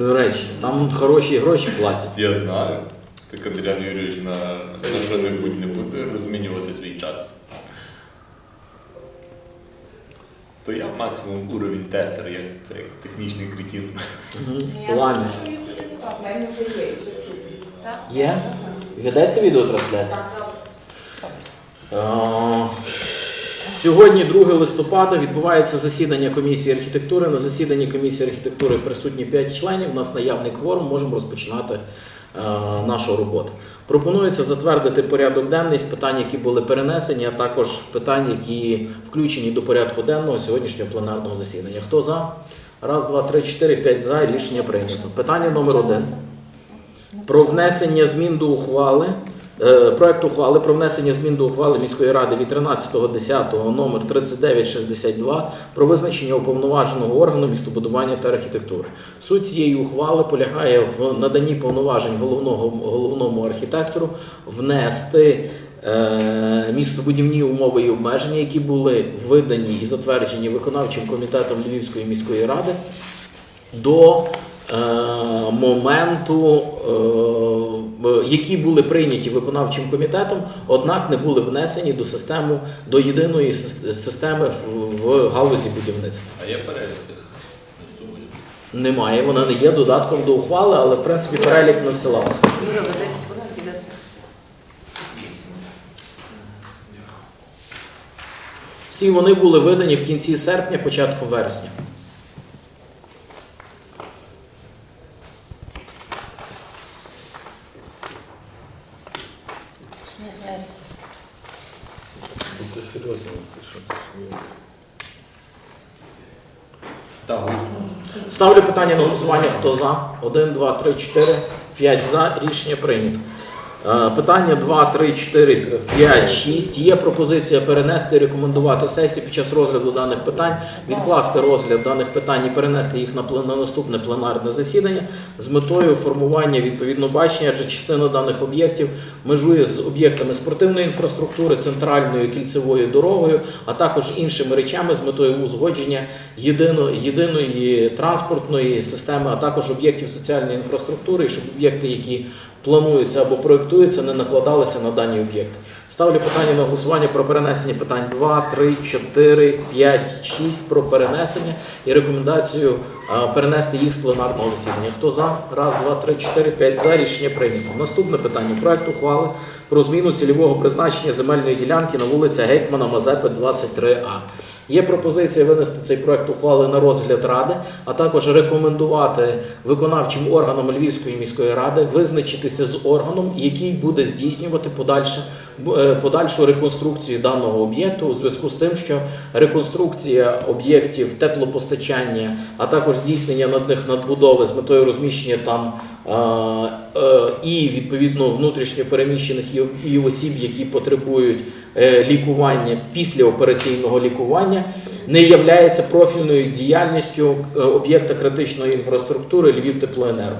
Речі, там хороші гроші платять. Я знаю. Так Адріан Юрійович на, на що-небудь не буде розмінювати свій час. То я максимум уровень тестера, як це як технічний. Мгм. Я Ладно. Є? Ведеться відеотрансляція? Сьогодні, 2 листопада, відбувається засідання комісії архітектури. На засіданні комісії архітектури присутні 5 членів. У нас наявний кворум, можемо розпочинати е, нашу роботу. Пропонується затвердити порядок денний з питань, які були перенесені, а також питань, які включені до порядку денного сьогоднішнього пленарного засідання. Хто за? Раз, два, три, чотири, п'ять за. Рішення прийнято. Питання номер один. Про внесення змін до ухвали. Е, Проект ухвали про внесення змін до ухвали міської ради від 13.10 номер 3962 про визначення уповноваженого органу містобудування та архітектури. Суть цієї ухвали полягає в наданні повноважень головного головному архітектору внести е, містобудівні умови і обмеження, які були видані і затверджені виконавчим комітетом Львівської міської ради до моменту, е, е, які були прийняті виконавчим комітетом, однак не були внесені до системи до єдиної системи в, галузі будівництва. А є перелік тих? Немає, вона не є додатком до ухвали, але в принципі перелік надсилався. Юра, ви 10 хвилин піде Всі вони були видані в кінці серпня, початку вересня. Будьте серйозні, що Так. Ставлю питання на голосування. Хто за? 1, 2, 3, 4, 5 за. Рішення прийнято. Е, Питання 2, 3, 4, 5, 6. Є пропозиція перенести рекомендувати сесії під час розгляду даних питань, відкласти розгляд даних питань і перенести їх на, на наступне пленарне засідання з метою формування відповідно бачення, адже частина даних об'єктів межує з об'єктами спортивної інфраструктури, центральною кільцевою дорогою, а також іншими речами з метою узгодження єдино, єдиної транспортної системи, а також об'єктів соціальної інфраструктури, щоб об'єкти, які плануються або проєктуються, не накладалися на дані об'єкти. Ставлю питання на голосування про перенесення питань 2, 3, 4, 5, 6 про перенесення і рекомендацію перенести їх з пленарного засідання. Хто за? Раз, два, три, чотири, п'ять за. Рішення прийнято. Наступне питання. Проект ухвали про зміну цільового призначення земельної ділянки на вулиця Гетьмана Мазепи, 23А. Є пропозиція винести цей проект ухвали на розгляд ради, а також рекомендувати виконавчим органам Львівської міської ради визначитися з органом, який буде здійснювати подальше, подальшу реконструкцію даного об'єкту у зв'язку з тим, що реконструкція об'єктів теплопостачання, а також здійснення над них надбудови з метою розміщення там е, е, і відповідно внутрішньо переміщених і, осіб, які потребують е, лікування після операційного лікування, не являється профільною діяльністю е, об'єкта критичної інфраструктури Львів Теплоенерго.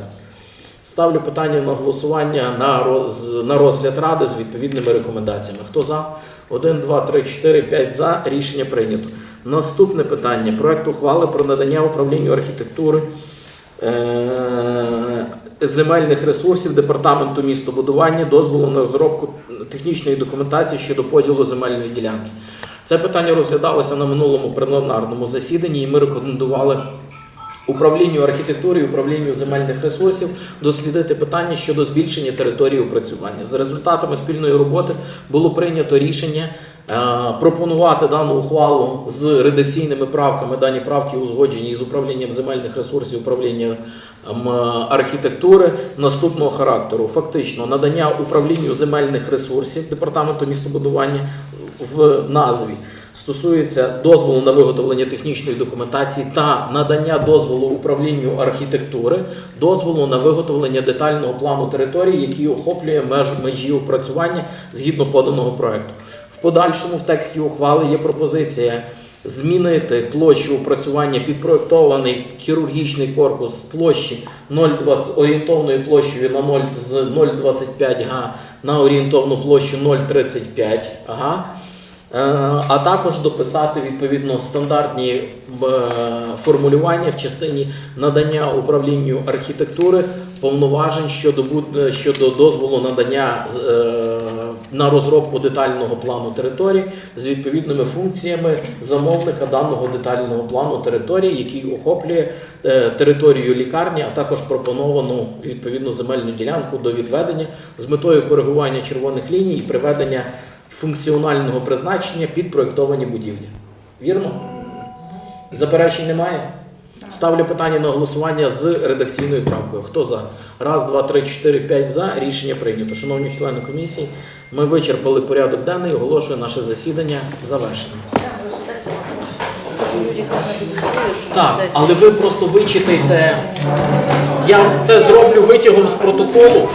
Ставлю питання на голосування на, роз, на розгляд ради з відповідними рекомендаціями. Хто за? 1, 2, 3, 4, 5 за. Рішення прийнято. Наступне питання. Проект ухвали про надання управлінню архітектури е, земельних ресурсів департаменту містобудування дозволу на розробку технічної документації щодо поділу земельної ділянки. Це питання розглядалося на минулому пленарному засіданні, і ми рекомендували управлінню архітектури управлінню земельних ресурсів дослідити питання щодо збільшення території опрацювання. За результатами спільної роботи було прийнято рішення е, пропонувати дану ухвалу з редакційними правками. Дані правки узгоджені із управлінням земельних ресурсів, управлінням ем, архітектури наступного характеру. Фактично, надання управлінню земельних ресурсів департаменту містобудування в назві стосується дозволу на виготовлення технічної документації та надання дозволу управлінню архітектури, дозволу на виготовлення детального плану території, який охоплює меж межі опрацювання згідно поданого проекту. В подальшому в тексті ухвали є пропозиція. Змінити площу опрацювання підпроєктований хірургічний корпус площі 0,20 орієнтовною площею на 0 з 0,25 га на орієнтовну площу 0,35 га. Е, а також дописати відповідно стандартні е, формулювання в частині надання управлінню архітектури повноважень щодо е, щодо дозволу надання на розробку детального плану території з відповідними функціями замовника даного детального плану території, який охоплює територію лікарні, а також пропоновану відповідну земельну ділянку до відведення з метою коригування червоних ліній і приведення функціонального призначення під проєктовані будівлі. Вірно? Заперечень немає? Ставлю питання на голосування з редакційною правкою. Хто за? Раз, два, три, чотири, п'ять за. Рішення прийнято. Шановні члени комісії, ми вичерпали порядок денний. Оголошую наше засідання завершеним. Так, але ви просто вичитайте. Я це зроблю витягом з протоколу.